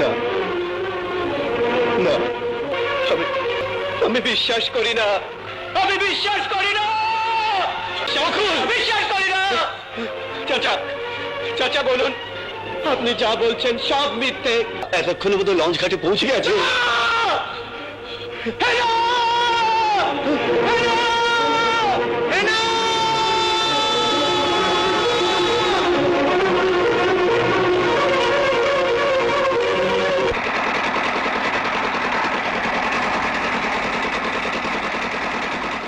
না। না। আমি আমি বিশ্বাস করি না। আমি বিশ্বাস করি না। বিশ্বাস করি না। চাচা চাচা বলুন আপনি যা বলছেন সব মিথ্যে। এতক্ষণে বোধহয় লঞ্চ ঘাটে পৌঁছে গেছে!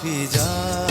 ফিজা